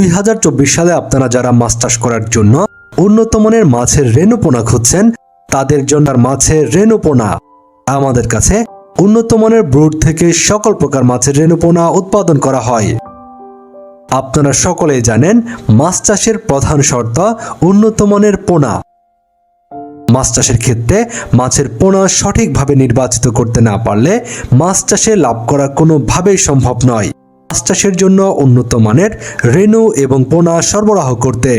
দুই হাজার চব্বিশ সালে আপনারা যারা মাছ চাষ করার জন্য উন্নত মানের মাছের রেণুপোনা খুঁজছেন, তাদের জন্য আর মাছের রেণুপোনা আমাদের কাছে উন্নত মানের ব্রুড থেকে সকল প্রকার মাছের রেণুপোনা উৎপাদন করা হয়। আপনারা সকলেই জানেন মাছ চাষের প্রধান শর্ত উন্নত মানের পোনা। মাছ চাষের ক্ষেত্রে মাছের পোনা সঠিকভাবে নির্বাচিত করতে না পারলে মাছ চাষে লাভ করা কোনোভাবেই সম্ভব নয়। মাছ চাষের জন্য উন্নত মানের রেণু এবং পোনা সরবরাহ করতে।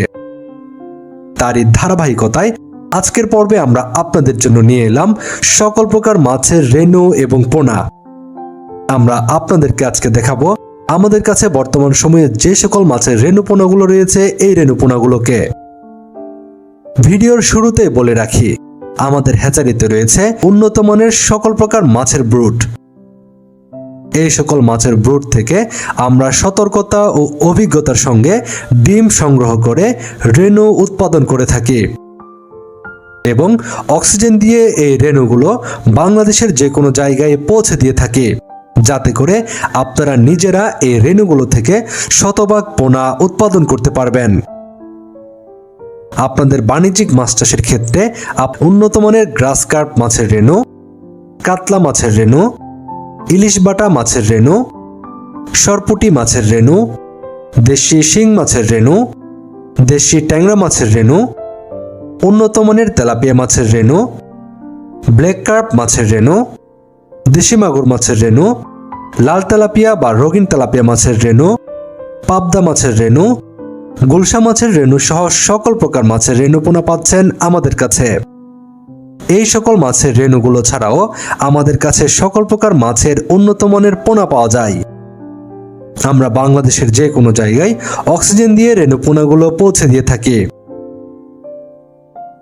তারই ধারাবাহিকতায় আজকের পর্বে আমরা আপনাদের জন্য নিয়ে এলাম সকল প্রকার মাছের রেণু এবং পোনা। আমরা আপনাদেরকে আজকে দেখাবো আমাদের কাছে বর্তমান সময়ে যে সকল মাছের রেণু পোনাগুলো রয়েছে, এই রেণু পোনাগুলোকে। ভিডিওর শুরুতে বলে রাখি, আমাদের হ্যাচারিতে রয়েছে উন্নত মানের সকল প্রকার মাছের ব্রুড এই সকল মাছের ব্রুড থেকে আমরা সতর্কতা ও অভিজ্ঞতার সঙ্গে ডিম সংগ্রহ করে রেণু উৎপাদন করে থাকি। এবং অক্সিজেন দিয়ে এই রেণুগুলো বাংলাদেশের যে কোনো জায়গায় পৌঁছে দিয়ে থাকি। যাতে করে আপনারা নিজেরা এই রেণুগুলো থেকে শতভাগ পোনা উৎপাদন করতে পারবেন। আপনাদের বাণিজ্যিক মাছ চাষের ক্ষেত্রে উন্নত মানের গ্রাস কার্প মাছের রেণু, কাতলা মাছের রেণু ইলিশ বাটা মাছের রেণু, সরপুটি মাছের রেণু, দেশি শিং মাছের রেণু, দেশি ট্যাংরা মাছের রেণু, উন্নত মানের তেলাপিয়া মাছের রেণু, ব্ল্যাক কার্প মাছের রেণু, দেশি মাগুর মাছের রেণু, লাল তেলাপিয়া বা রঙিন তেলাপিয়া মাছের রেণু, পাবদা মাছের রেণু, গুলশা মাছের রেণু সহ সকল প্রকার মাছের রেণুপোনা পাচ্ছেন আমাদের কাছে। এই সকল মাছের রেণুগুলো ছাড়াও আমাদের কাছে সকল প্রকার মাছের উন্নত মানের পোনা পাওয়া যায়। আমরা বাংলাদেশের যে কোনো জায়গায় অক্সিজেন দিয়ে রেণু পোনাগুলো পৌঁছে দিয়ে থাকি।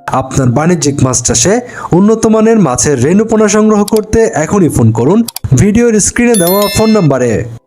আপনার বাণিজ্যিক মাছ চাষে উন্নত মানের মাছের রেণুপোনা সংগ্রহ করতে এখনই ফোন করুন। ভিডিওর স্ক্রিনে দেওয়া ফোন নম্বরে।